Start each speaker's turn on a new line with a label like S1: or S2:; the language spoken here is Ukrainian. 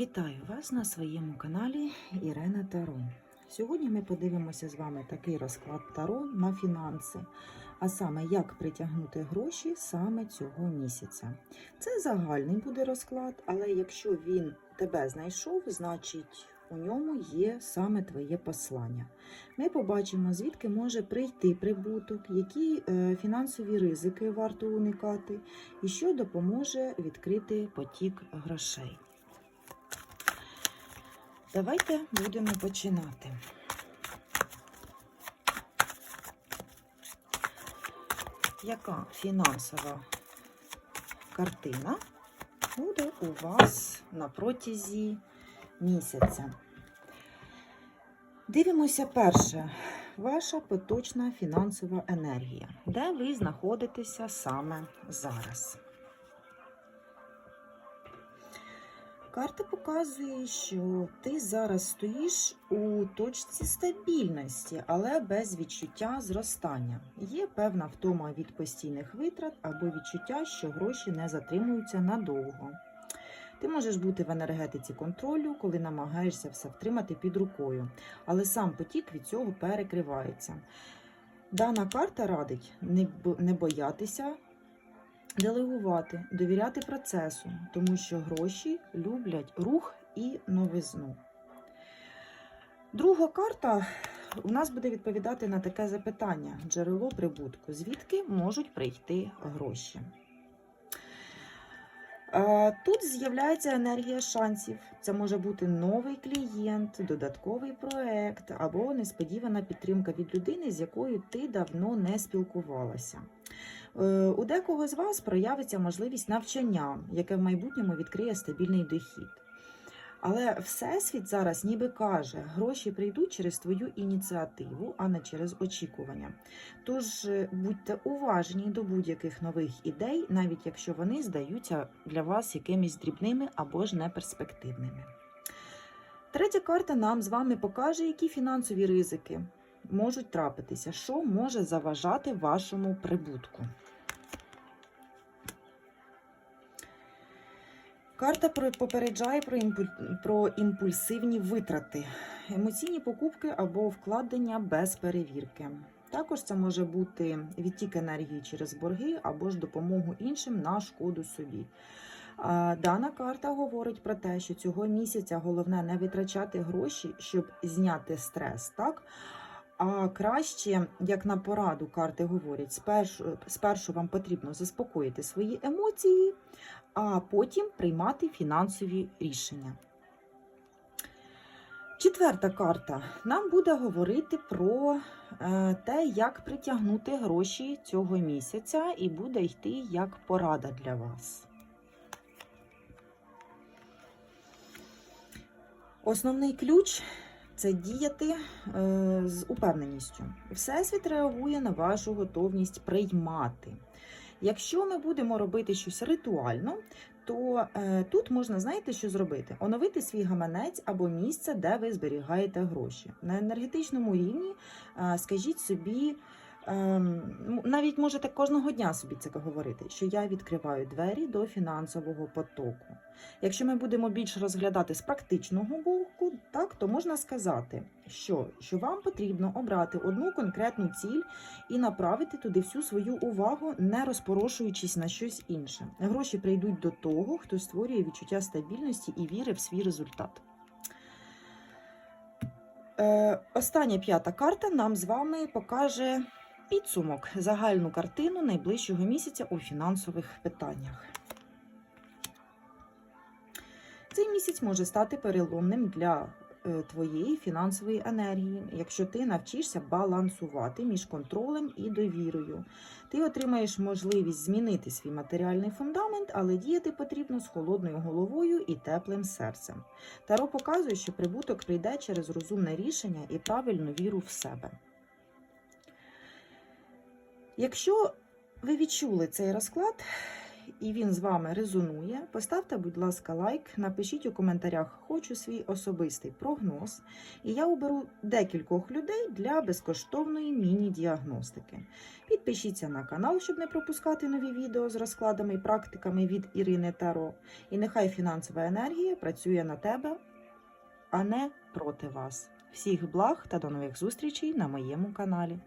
S1: Вітаю вас на своєму каналі Ірена Таро. Сьогодні ми подивимося з вами такий розклад Таро на фінанси, а саме як притягнути гроші саме цього місяця. Це загальний буде розклад, але якщо він тебе знайшов, значить у ньому є саме твоє послання. Ми побачимо, звідки може прийти прибуток, які е, фінансові ризики варто уникати, і що допоможе відкрити потік грошей. Давайте будемо починати. Яка фінансова картина буде у вас на протязі місяця? Дивимося перше. Ваша поточна фінансова енергія. Де ви знаходитеся саме зараз? Карта показує, що ти зараз стоїш у точці стабільності, але без відчуття зростання. Є певна втома від постійних витрат або відчуття, що гроші не затримуються надовго. Ти можеш бути в енергетиці контролю, коли намагаєшся все втримати під рукою, але сам потік від цього перекривається. Дана карта радить не боятися делегувати, довіряти процесу, тому що гроші люблять рух і новизну. Друга карта у нас буде відповідати на таке запитання: джерело прибутку, звідки можуть прийти гроші. Е, Тут з'являється енергія шансів. Це може бути новий клієнт, додатковий проект або несподівана підтримка від людини, з якою ти давно не спілкувалася. Е, У декого з вас проявиться можливість навчання, яке в майбутньому відкриє стабільний дохід. Але Всесвіт зараз ніби каже, гроші прийдуть через твою ініціативу, а не через очікування. Тож е, будьте уважні до будь-яких нових ідей, навіть якщо вони здаються для вас якимись дрібними або ж неперспективними. Третя карта нам з вами покаже, які фінансові ризики можуть трапитися, що може заважати вашому прибутку. Карта попереджає про, імпульсивні витрати, емоційні покупки або вкладення без перевірки. Також це може бути відтік енергії через борги або ж допомогу іншим на шкоду собі. Дана карта говорить про те, що цього місяця головне не витрачати гроші, щоб зняти стрес, так? А краще, як на пораду карти говорять, спершу, спершу вам потрібно заспокоїти свої емоції, а потім приймати фінансові рішення. Четверта карта нам буде говорити про е, те, як притягнути гроші цього місяця, і буде йти як порада для вас. Основний ключ це діяти е, з упевненістю. Всесвіт реагує на вашу готовність приймати. Якщо ми будемо робити щось ритуально, то е, тут можна знаєте, що зробити: оновити свій гаманець або місце, де ви зберігаєте гроші. На енергетичному рівні е, скажіть собі. Ем, Навіть можете кожного дня собі це говорити, що я відкриваю двері до фінансового потоку. Якщо ми будемо більше розглядати з практичного боку, так то можна сказати, що, що вам потрібно обрати одну конкретну ціль і направити туди всю свою увагу, не розпорошуючись на щось інше. Гроші прийдуть до того, хто створює відчуття стабільності і віри в свій результат. Е, остання п'ята карта нам з вами покаже підсумок, загальну картину найближчого місяця у фінансових питаннях. Цей місяць може стати переломним для е, твоєї фінансової енергії, якщо ти навчишся балансувати між контролем і довірою. Ти отримаєш можливість змінити свій матеріальний фундамент, але діяти потрібно з холодною головою і теплим серцем. Таро показує, що прибуток прийде через розумне рішення і правильну віру в себе. Якщо ви відчули цей розклад і він з вами резонує, поставте, будь ласка, лайк, напишіть у коментарях Хочу свій особистий прогноз, і я оберу декількох людей для безкоштовної міні-діагностики. Підпишіться на канал, щоб не пропускати нові відео з розкладами і практиками від Ірини Таро. І нехай фінансова енергія працює на тебе, а не проти вас. Всіх благ та до нових зустрічей на моєму каналі.